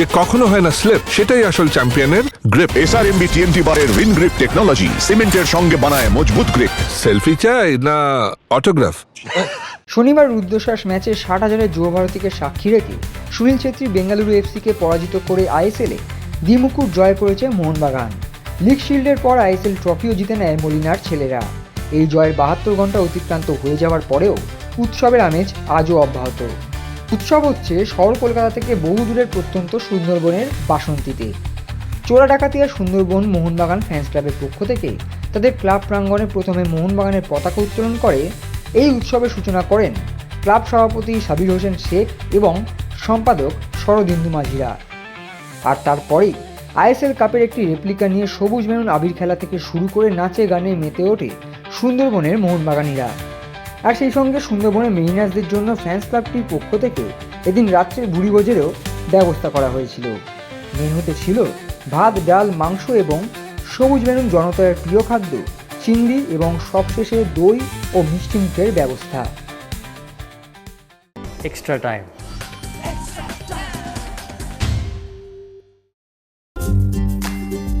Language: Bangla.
যে কখনো হয় না স্লিপ সেটাই আসল চ্যাম্পিয়নের গ্রিপ এসআরএমবি টিএনটি বারের উইন গ্রিপ টেকনোলজি সিমেন্টের সঙ্গে বানায় মজবুত গ্রিপ সেলফি চাই না অটোগ্রাফ শনিবার রুদ্রশ্বাস ম্যাচে ষাট হাজারের যুব ভারতীকে সাক্ষী রেখে সুনীল ছেত্রী বেঙ্গালুরু এফসিকে পরাজিত করে আইএসএলে দ্বিমুকুট জয় করেছে মোহনবাগান। লিগ শিল্ডের পর আইএসএল ট্রফিও জিতে নেয় মলিনার ছেলেরা। এই জয়ের বাহাত্তর ঘণ্টা অতিক্রান্ত হয়ে যাওয়ার পরেও উৎসবের আমেজ আজও অব্যাহত। উৎসব হচ্ছে শহর কলকাতা থেকে বহু দূরের প্রত্যন্ত সুন্দরবনের বাসন্তীতে। চোরা ডাকাতিয়া সুন্দরবন মোহনবাগান ফ্যান্স ক্লাবের পক্ষ থেকে তাদের ক্লাব প্রাঙ্গণে প্রথমে মোহনবাগানের পতাকা উত্তোলন করে। এই উৎসবের সূচনা করেন ক্লাব সভাপতি সাবির হোসেন শেখ এবং সম্পাদক শরদিন্দু মাঝিরা। আর তারপরেই আইএসএল কাপের একটি রেপ্লিকা নিয়ে সবুজ মেরুন আবির খেলা থেকে শুরু করে নাচে গানে মেতে ওঠে সুন্দরবনের মোহনবাগানিরা। আর সেই সঙ্গে সুন্দরবনের মেরিনার্সদের জন্য ফ্যান্স ক্লাবটির পক্ষ থেকে এদিন রাত্রে ভুড়িভোজেরও ব্যবস্থা করা হয়েছিল মেনুতে ছিল ভাত, ডাল, মাংস এবং সবুজ মেনুন জনতার প্রিয় খাদ্য, চিংড়ি এবং সবশেষে দই ও মিষ্টি মুখের ব্যবস্থা এক্সট্রা time.